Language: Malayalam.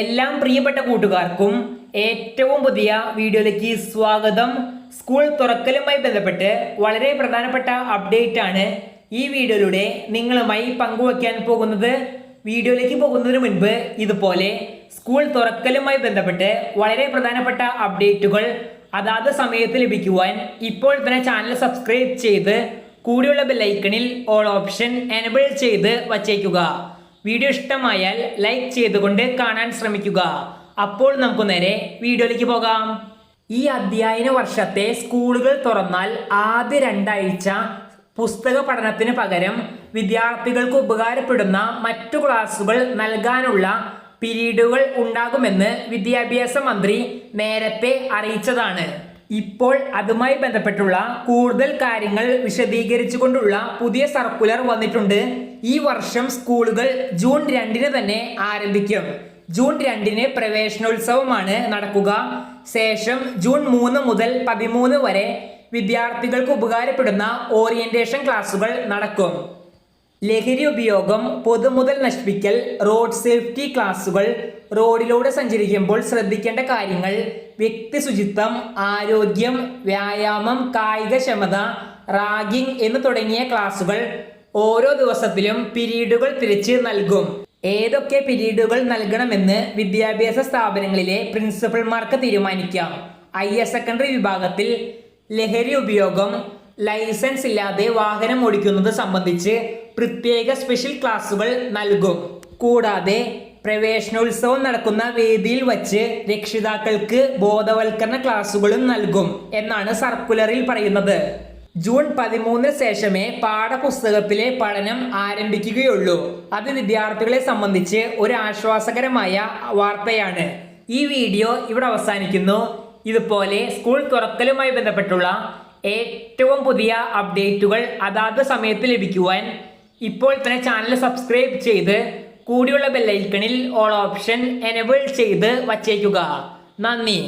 എല്ലാം പ്രിയപ്പെട്ട കൂട്ടുകാർക്കും ഏറ്റവും പുതിയ വീഡിയോയിലേക്ക് സ്വാഗതം. സ്കൂൾ തുറക്കലുമായി ബന്ധപ്പെട്ട് വളരെ പ്രധാനപ്പെട്ട അപ്ഡേറ്റ് ആണ് ഈ വീഡിയോയിലൂടെ നിങ്ങളുമായി പങ്കുവയ്ക്കാൻ പോകുന്നത്. വീഡിയോയിലേക്ക് പോകുന്നതിന് മുൻപ് ഇതുപോലെ സ്കൂൾ തുറക്കലുമായി ബന്ധപ്പെട്ട് വളരെ പ്രധാനപ്പെട്ട അപ്ഡേറ്റുകൾ അതാത് സമയത്ത് ലഭിക്കുവാൻ ഇപ്പോൾ തന്നെ ചാനൽ സബ്സ്ക്രൈബ് ചെയ്ത് കൂടിയുള്ള ബെല്ലൈക്കണിൽ ഓൾ ഓപ്ഷൻ എനബിൾ ചെയ്ത് വച്ചേക്കുക. വീഡിയോ ഇഷ്ടമായാൽ ലൈക്ക് ചെയ്തുകൊണ്ട് കാണാൻ ശ്രമിക്കുക. അപ്പോൾ നമുക്ക് നേരെ വീഡിയോയിലേക്ക് പോകാം. ഈ അധ്യയന വർഷത്തെ സ്കൂളുകൾ തുറന്നാൽ ആദ്യ രണ്ടാഴ്ച പുസ്തക പഠനത്തിന് പകരം വിദ്യാർത്ഥികൾക്ക് ഉപകാരപ്പെടുന്ന മറ്റു ക്ലാസുകൾ നൽകാനുള്ള പിരീഡുകൾ ഉണ്ടാകുമെന്ന് വിദ്യാഭ്യാസ മന്ത്രി നേരത്തെ അറിയിച്ചതാണ്. ഇപ്പോൾ അതുമായി ബന്ധപ്പെട്ടുള്ള കൂടുതൽ കാര്യങ്ങൾ വിശദീകരിച്ചുകൊണ്ടുള്ള പുതിയ സർക്കുലർ വന്നിട്ടുണ്ട്. ഈ വർഷം സ്കൂളുകൾ ജൂൺ രണ്ടിന് തന്നെ ആരംഭിക്കും. ജൂൺ രണ്ടിന് പ്രവേശനോത്സവമാണ് നടക്കുക. ശേഷം ജൂൺ മൂന്ന് മുതൽ പതിമൂന്ന് വരെ വിദ്യാർത്ഥികൾക്ക് ഉപകാരപ്പെടുന്ന ഓറിയന്റേഷൻ ക്ലാസുകൾ നടക്കും. ലഹരി ഉപയോഗം പൊതുമുതൽ നശിപ്പിക്കൽ റോഡ് സേഫ്റ്റി ക്ലാസുകൾ റോഡിലൂടെ സഞ്ചരിക്കുമ്പോൾ ശ്രദ്ധിക്കേണ്ട കാര്യങ്ങൾ വ്യക്തി ശുചിത്വം ആരോഗ്യം വ്യായാമം കായികക്ഷമത റാഗിംഗ് എന്ന് തുടങ്ങിയ ക്ലാസുകൾ ഓരോ ദിവസത്തിലും പിരീഡുകൾ തിരിച്ച് നൽകും. ഏതൊക്കെ പിരീഡുകൾ നൽകണമെന്ന് വിദ്യാഭ്യാസ സ്ഥാപനങ്ങളിലെ പ്രിൻസിപ്പൽമാർക്ക് തീരുമാനിക്കാം. ഹയർ സെക്കൻഡറി വിഭാഗത്തിൽ ലഹരി ഉപയോഗം ലൈസൻസ് ഇല്ലാതെ വാഹനം ഓടിക്കുന്നത് സംബന്ധിച്ച് പ്രത്യേക സ്പെഷ്യൽ ക്ലാസുകൾ നൽകും. കൂടാതെ പ്രവേശനോത്സവം നടക്കുന്ന വേദിയിൽ വച്ച് രക്ഷിതാക്കൾക്ക് ബോധവൽക്കരണ ക്ലാസുകളും നൽകും എന്നാണ് സർക്കുലറിൽ പറയുന്നത്. ജൂൺ പതിമൂന്നിന് ശേഷമേ പാഠപുസ്തകത്തിലെ പഠനം ആരംഭിക്കുകയുള്ളൂ. അത് വിദ്യാർത്ഥികളെ സംബന്ധിച്ച് ഒരു ആശ്വാസകരമായ വാർത്തയാണ്. ഈ വീഡിയോ ഇവിടെ അവസാനിക്കുന്നു. ഇതുപോലെ സ്കൂൾ തുറക്കലുമായി ബന്ധപ്പെട്ടുള്ള ഏറ്റവും പുതിയ അപ്ഡേറ്റുകൾ അതാത് സമയത്ത് ലഭിക്കുവാൻ ഇപ്പോൾ തന്നെ ചാനൽ സബ്സ്ക്രൈബ് ചെയ്ത് കൂടിയുള്ള ബെല്ലൈക്കണിൽ ഓൾ ഓപ്ഷൻ എനബിൾ ചെയ്ത് വച്ചേക്കുക. നന്ദി.